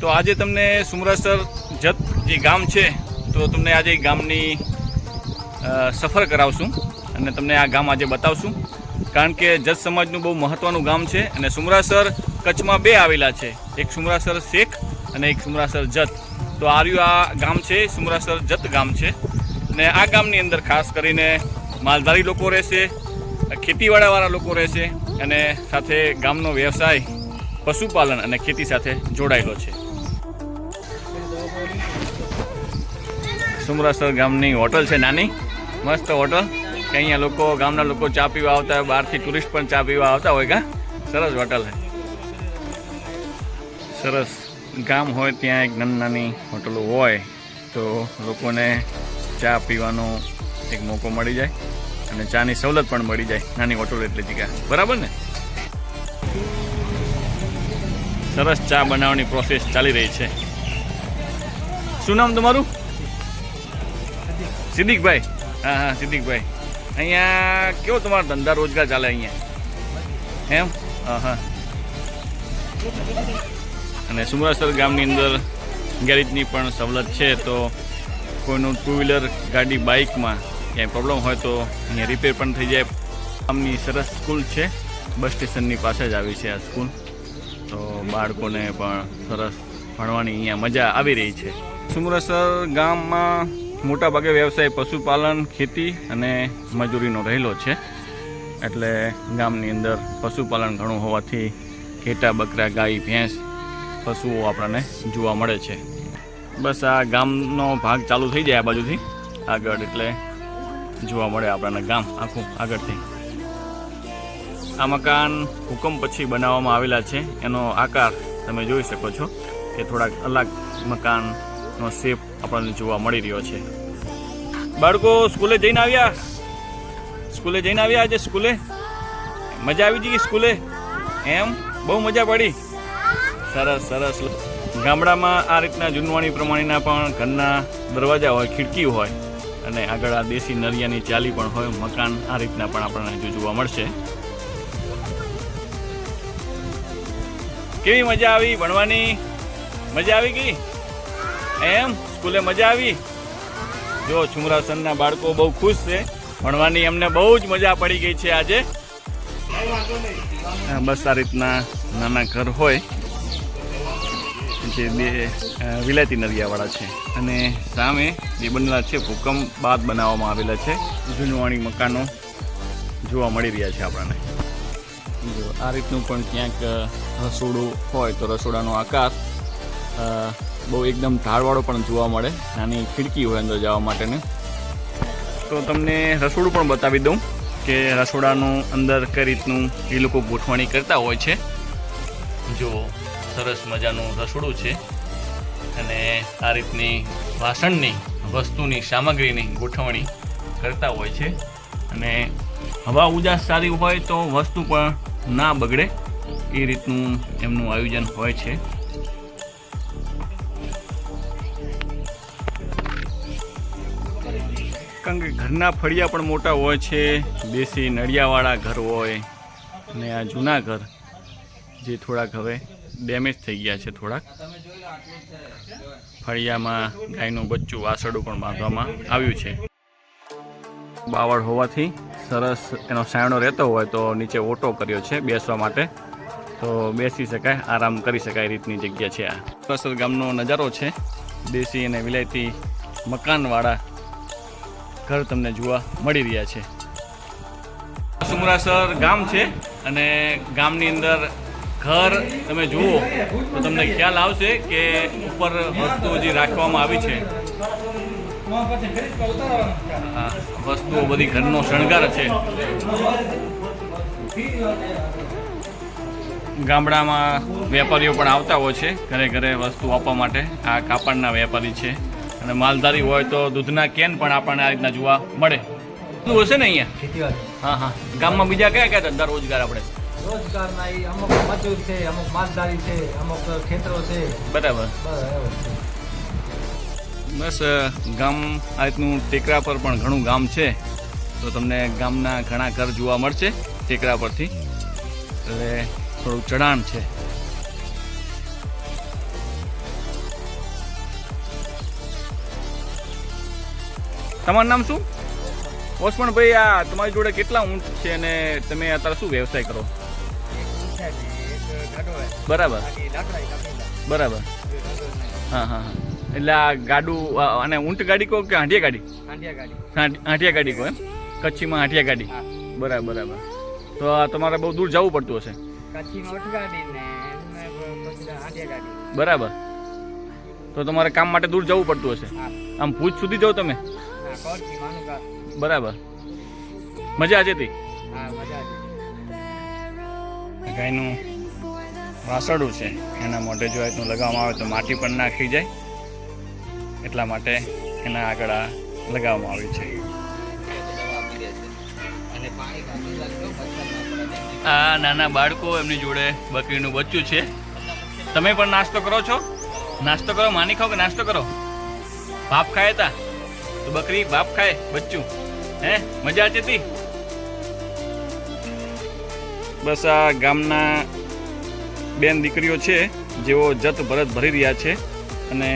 તો આજે તમને સુમરાસર જત જે ગામ છે, તો તમને આજે ગામની સફર કરાવશું અને તમને આ ગામ આજે બતાવશું. કારણ કે જત સમાજનું બહુ મહત્ત્વનું ગામ છે અને સુમરાસર કચ્છમાં બે આવેલા છે. એક સુમરાસર શેખ અને એક સુમરાસર જત. તો આર્યું આ ગામ છે, સુમરાસર જત ગામ છે. ને આ ગામની અંદર ખાસ કરીને માલધારી લોકો રહેશે, ખેતીવાડાવાળા લોકો રહેશે અને સાથે ગામનો વ્યવસાય, પશુપાલન અને ખેતી સાથે જોડાયેલો છે. સુમરાસર ગામની હોટલ છે નાની. મસ્ત હોટલ. કે અહીંયા લોકો, ગામના લોકો ચા પીવા આવતા હોય, બહારથી ટુરિસ્ટ પણ ચા પીવા આવતા હોય કા? સરસ હોટલ છે. સરસ ગામ હોય ત્યાં એક નાની નાની હોટલો હોય તો લોકોને ચા પીવાનો એક મોકો મળી જાય અને ચાની સવલત પણ મળી જાય નાની હોટલ એટલે જગ્યા બરાબર ને? સરસ ચા બનાવવાની પ્રોસેસ ચાલી રહી છે. શું નામ તમારું? સિદ્દીકભાઈ. હા હા, સિદ્દીકભાઈ. અહીંયા કેવો તમારો ધંધા રોજગાર ચાલે અહીંયા? એમ? હા હા. અને સુમરાસર ગામની અંદર ગેરેજની પણ સવલત છે, તો કોઈનું ટુ વ્હીલર, ગાડી, બાઇકમાં ક્યાંય પ્રોબ્લેમ હોય તો અહીંયા રિપેર પણ થઈ જાય. ગામની સરસ સ્કૂલ છે, બસ સ્ટેશનની પાસે જ આવી છે આ સ્કૂલ. તો બાળકોને પણ સરસ ભણવાની અહીંયા મજા આવી રહી છે. સુમરાસર ગામમાં મોટા ભાગે વ્યવસાય પશુપાલન, ખેતી અને મજૂરીનો રહેલો છે. એટલે ગામની અંદર પશુપાલન ઘણું હોવાથી ઘેટા, બકરા, ગાય, ભેંસ, પશુઓ આપણને જોવા મળે છે. બસ આ ગામનો ભાગ ચાલુ થઈ જાય આ બાજુથી. આગળ એટલે જોવા મળે આપણને ગામ આખું આગળથી. આ મકાન હુકમ પછી બનાવવામાં આવેલા છે. એનો આકાર તમે જોઈ શકો છો કે થોડાક અલગ મકાનનો શેપ આપણને જોવા મળી રહ્યો છે. બાળકો, સ્કૂલે જઈને આવ્યા? સ્કૂલે જઈને આવ્યા આજે સ્કૂલે? મજા આવી ગઈ સ્કૂલે? એમ? બહુ મજા પડી? સરસ સરસ. ગામડામાં આ રીતના જૂનવાણી પ્રમાણેના પણ ઘરના દરવાજા હોય, ખિડકી હોય, અને આગળ આ દેશી નરિયાની ચાલી પણ હોય, મકાન આ રીતના પણ આપણને હજુ જોવા મળશે. કેવી મજા આવી, ભણવાની? મજા આવી ગઈ? એમ સ્કૂલે મજા આવી? જો છુમરાસનના બાળકો બહુ ખુશ છે ભણવાની એમને બહુ જ મજા પડી ગઈ છે આજે. બસ આ રીતના નાના ઘર હોય જે બે વિલાયતી નરિયાવાળા છે. અને સામે જે બનેલા છે ભૂકંપ બાદ બનાવવામાં આવેલા છે. જૂનવાણી મકાનો જોવા મળી રહ્યા છે આપણને. જો આ રીતનું પણ ક્યાંક રસોડું હોય તો રસોડાનો આકાર બહુ એકદમ ઢાળવાળો પણ જોવા મળે. નાની ખિડકી હોય અંદર જવા માટેની. તો તમને રસોડું પણ બતાવી દઉં કે રસોડાનું અંદર કઈ રીતનું એ લોકો ગોઠવણી કરતા હોય છે. જો સરસ મજાનું રસોડું છે. અને આ રીતની વાસણની, વસ્તુની, સામગ્રીની ગોઠવણી કરતા હોય છે. અને હવા ઉજાસ સારી હોય તો વસ્તુ પણ ના બગડે. એ રીતનું એમનું આયોજન હોય છે. કારણ કે ઘરના ફળિયા પણ મોટા હોય છે, દેશી નળિયાવાળા ઘર હોય અને આ જૂના ઘર જે થોડાક હવે ડેમેજ થઈ ગયા છે થોડાક. ફળિયામાં ગાયનું બચ્ચું વાસળું પણ બાંધવામાં આવ્યું છે. બાવળ હોવાથી સરસ એનો સાયણો રહેતો હોય તો નીચે ઓટો કર્યો છે બેસવા માટે. તો બેસી શકાય, આરામ કરી શકાય રીતની જગ્યા છે આ. અસર ગામનો નજારો છે. દેશી અને વિલાયતી મકાનવાળા ઘર તમને જોવા મળી રહ્યા છે. સુમરાસર ગામ છે અને ગામની અંદર ઘર તમે જુઓ તો તમને ખ્યાલ આવશે કે ઉપર વસ્તુઓ જે રાખવામાં આવી છે. વસ્તુઓ બધી ઘરનો શણગાર છે. ગામડામાં વેપારીઓ પણ આવતા હોય છે, ઘરે ઘરે વસ્તુ આપવા માટે. આ કાપડના વેપારી છે. અને માલધારી હોય તો દૂધના કેન પણ આપણને આ રીતના જોવા મળે. શું હશે ને અહીંયા? હા હા. ગામમાં બીજા કયા કયા ધંધા રોજગાર આપણે? રોજગારના અમુક મજૂર છે અમુક માલધારી છે અમુક ખેતરો છે. બરાબર. બસ ગામ આ રીતનું ટેકરા પર પણ ઘણું ગામ છે. તો તમને ગામના ઘણા ઘર જોવા મળશે ટેકરા પરથી. એટલે થોડું ચઢાણ છે. તમારું નામ શું? ઓસમણભાઈ આ તમારી જોડે કેટલા ઊંટ છે અને તમે અત્યારે શું વ્યવસાય કરો? બરાબર. બરાબર. હા હા હા. એટલે આ ગાડું અને ઊંટ ગાડી કહો કે હાંડિયા ગાડી? હાંડિયા ગાડી કહો એમ? કચ્છીમાં હાંડિયા ગાડી. બરાબર બરાબર. તો તમારે બહુ દૂર જવું પડતું હશે. બરાબર. તો તમારે કામ માટે દૂર જવું પડતું હશે. આમ ભુજ સુધી જાઓ તમે? બરાબર. મજા આજે હતી? ગાયનું વાસળું છે. એના મોઢે જો આ લગાવવામાં આવે તો માટી પણ નાખી જાય. એટલા માટે એના આગળ આ લગાવવામાં આવ્યું છે. આ નાના બાળકો એમની જોડે બકરીનું બચ્ચું છે. તમે પણ નાસ્તો કરો છો? નાસ્તો કરો? માની ખાઓ કે નાસ્તો કરો? ભાપ ખાય તા તો બકરી બાપ ખાય, બચ્ચું. હે, મજા છે તી બસ આ ગામના બેન દીકરીઓ છે, જેઓ જત ભરત ભરી રહ્યા છે અને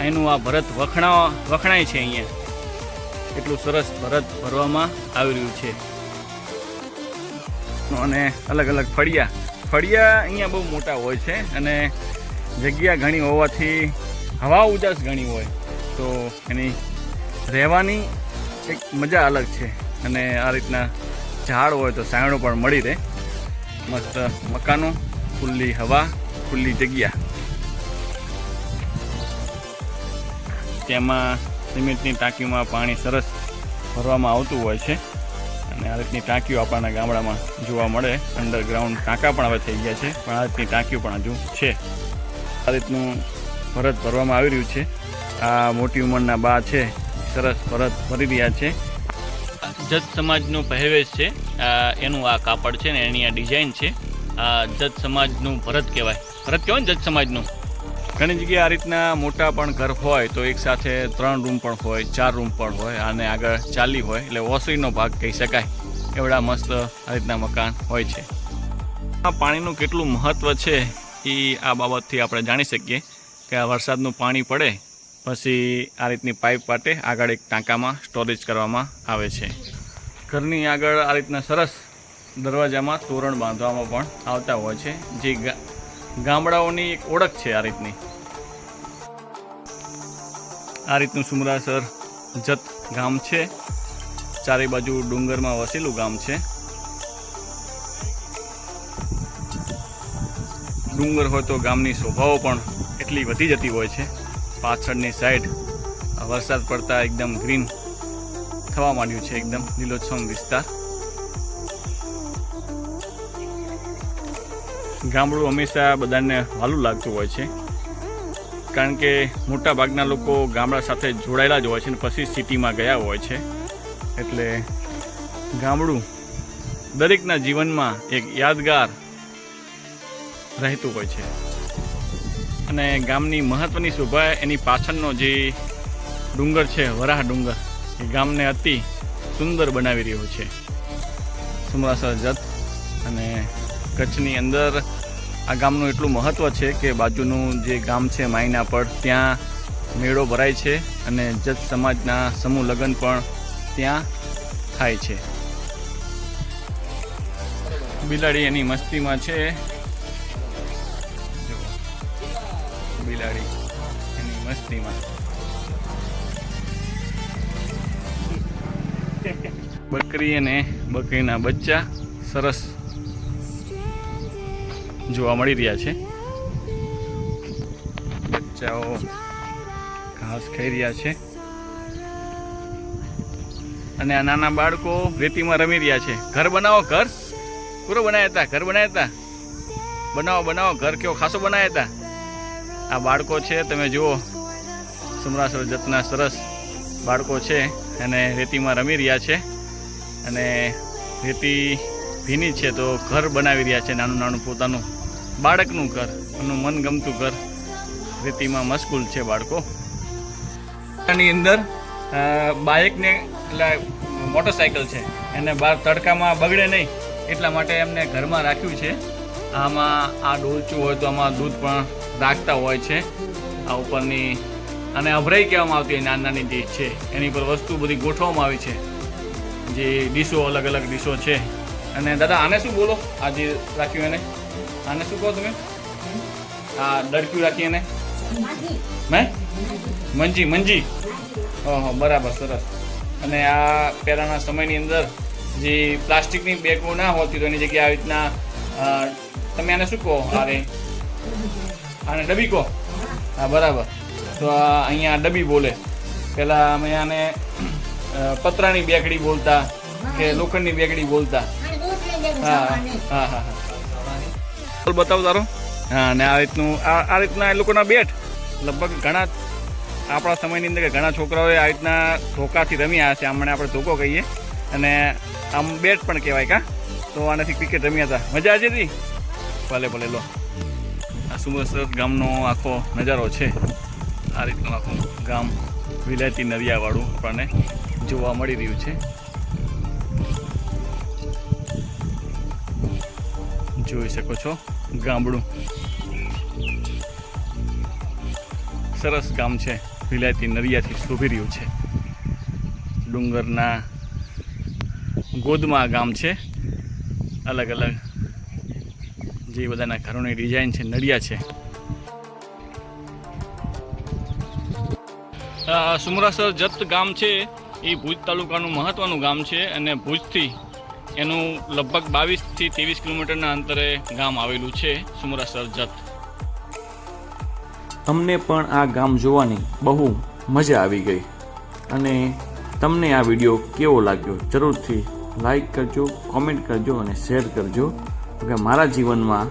એનું આ ભરત વખણા, વખણાય છે અહીંયા. એટલું સરસ ભરત ભરવામાં આવી રહ્યું છે. અને અલગ અલગ ફળિયા. ફળિયા અહીંયા બહુ મોટા હોય છે અને જગ્યા ઘણી હોવાથી હવા ઉજાસ ઘણી હોય. તો એની રહેવાની એક મજા અલગ છે. અને આ રીતના ઝાડ હોય તો સાયણો પણ મળી રહે. મસ્ત મકાનો, ખુલ્લી હવા, ખુલ્લી જગ્યા. તેમાં સિમેન્ટની ટાંકીમાં પાણી સરસ ભરવામાં આવતું હોય છે. અને આ રીતની ટાંકીઓ આપણના ગામડામાં જોવા મળે. અંડરગ્રાઉન્ડ ટાંકા પણ હવે થઈ ગયા છે. પણ આ રીતની ટાંકીઓ પણ હજુ છે. આ રીતનું ભરત ભરવામાં આવી રહ્યું છે. આ મોટી ઉંમરના બા છે સરસ ભરત ભરી રહ્યા છે. જત સમાજનો પહેરવેશ છે એનું આ કાપડ છે ને એની આ ડિઝાઇન છે આ જત સમાજનું ભરત કહેવાય. ભરત કહેવાય ને જત સમાજનું? ઘણી જગ્યાએ આ રીતના મોટા પણ ઘર હોય તો એક સાથે ત્રણ રૂમ પણ હોય ચાર રૂમ પણ હોય અને આગળ ચાલી હોય એટલે ઓસરીનો ભાગ કહી શકાય. એવડા મસ્ત આ રીતના મકાન હોય છે. આ પાણીનું કેટલું મહત્ત્વ છે એ આ બાબતથી આપણે જાણી શકીએ કે આ વરસાદનું પાણી પડે પછી આ રીતની પાઇપ પાટે આગળ એક ટાંકામાં સ્ટોરેજ કરવામાં આવે છે. ઘરની આગળ આ રીતના સરસ દરવાજામાં તોરણ બાંધવામાં પણ આવતા હોય છે, જે ગામડાઓની એક ઓળખ છે આ રીતની. આ રીતનું સુમરાસર જત ગામ છે ચારે બાજુ ડુંગરમાં વસેલું ગામ છે. ડુંગર હોય તો ગામની શોભાઓ પણ એટલી વધી જતી હોય છે. પાછળની સાઈડ વરસાદ પડતા એકદમ ગ્રીન થવા માંડ્યું છે એકદમ લીલોછમ વિસ્તાર. ગામડું હંમેશા બધાને વાલું લાગતું હોય છે. કારણ કે મોટા ભાગના લોકો ગામડા સાથે જોડાયેલા જ હોય છે અને પછી સિટીમાં ગયા હોય છે. એટલે ગામડું દરેકના જીવનમાં એક યાદગાર રહેતું હોય છે. અને ગામની મહત્ત્વની શોભા એની પાછળનો જે ડુંગર છે, વરાહ ડુંગર, એ ગામને અતિ સુંદર બનાવી રહ્યો છે. સુમરાસર જત અને કચ્છની અંદર આ ગામનું એટલું મહત્ત્વ છે કે બાજુનું જે ગામ છે, માયના પર ત્યાં મેળો ભરાય છે અને જત સમાજના સમૂહ લગ્ન પણ ત્યાં થાય છે. બિલાડી એની મસ્તીમાં છે. બિલાડી. એની મસ્તીમાં. બકરી અને બકરીના બચ્ચા સરસ જોવા મળી રહ્યા છે. બચ્ચાઓ ઘાસ ખાઈ રહ્યા છે. અને આ નાના બાળકો રેતીમાં રમી રહ્યા છે. ઘર બનાવો, ઘર. પૂરો બનાવ્યા હતા, ઘર બનાવ્યા હતા. બનાવો બનાવો, ઘર કેવો ખાસો બનાવ્યા હતા. આ બાળકો છે, તમે જુઓ. સુમરાસર જતના સરસ બાળકો છે અને રેતીમાં રમી રહ્યા છે. અને રેતી ભીની છે તો ઘર બનાવી રહ્યા છે નાનું નાનું પોતાનું બાળકનું ઘર, એનું મનગમતું ઘર. રેતીમાં મશગુલ છે બાળકો. ની અંદર બાઇકને એટલે મોટરસાઇકલ છે. એને બહાર તડકામાં બગડે નહીં, એટલા માટે એમને ઘરમાં રાખ્યું છે. આમાં આ ડોલચું હોય તો આમાં દૂધ પણ રાખતા હોય છે. આ ઉપરની અને અભરાઈ કહેવામાં આવતી નાની નાની જે છે, એની પર વસ્તુ બધી ગોઠવવામાં આવી છે. જે ડીશો અલગ અલગ ડીશો છે. અને દાદા, આને શું બોલો? આ જે રાખ્યું એને? આને શું કહો તમે? આ ડડક્યું રાખી એને? મેં મંજી મંજી. ઓહો બરાબર, સરસ. અને આ પહેલાંના સમયની અંદર જે પ્લાસ્ટિકની બેગો ના હોતી તો એની જગ્યાએ આવી રીતના તમે આને શું કહો? આરે આને ડબી કહો હા બરાબર. તો આ અહીંયા ડબી બોલે. પહેલાં અમે આને પતરાની બેગડી બોલતા કે લોખંડની બેગડી બોલતા. હા હા હા હા. બોલ બતાવ તારો. હા અને આ રીતનું આ રીતના એ લોકોના બેટ. લગભગ ઘણા આપણા સમયની અંદર ઘણા છોકરાઓએ આ રીતના ધોકાથી રમ્યા હશે. આમણે આપણે ધોકો કહીએ. અને આમ બેટ પણ કહેવાય કા. તો આનાથી ક્રિકેટ રમ્યા હતા. મજા આવી હતી ભલે ભલે લો. આ સુમરસર ગામનો આખો નજારો છે. આ રીતનું આખું ગામ વિલાયતી નરિયાવાળું આપણને જોવા મળી રહ્યું છે. જોઈ શકો છો ગામડું. સરસ ગામ છે. વિલાયતી નરિયાથી શોભી રહ્યું છે. ડુંગરના ગોદમાં ગામ છે. અલગ અલગ જે બધાના ઘરોની ડિઝાઇન છે નડિયા છે. સુમરાસર જત ગામ છે, એ ભુજ તાલુકાનું મહત્ત્વનું ગામ છે અને ભુજથી એનું લગભગ બાવીસથી ત્રેવીસ કિલોમીટરના અંતરે ગામ આવેલું છે સુમરાસર જત. અમને પણ આ ગામ જોવાની બહુ મજા આવી ગઈ અને તમને આ વીડિયો કેવો લાગ્યો જરૂરથી લાઈક કરજો, કોમેન્ટ કરજો અને શેર કરજો. કે મારા જીવનમાં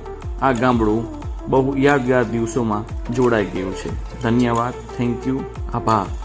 આ ગામડું બહુ યાદગાર દિવસોમાં જોડાઈ ગયું છે. ધન્યવાદ. થેન્ક યુ આભાર.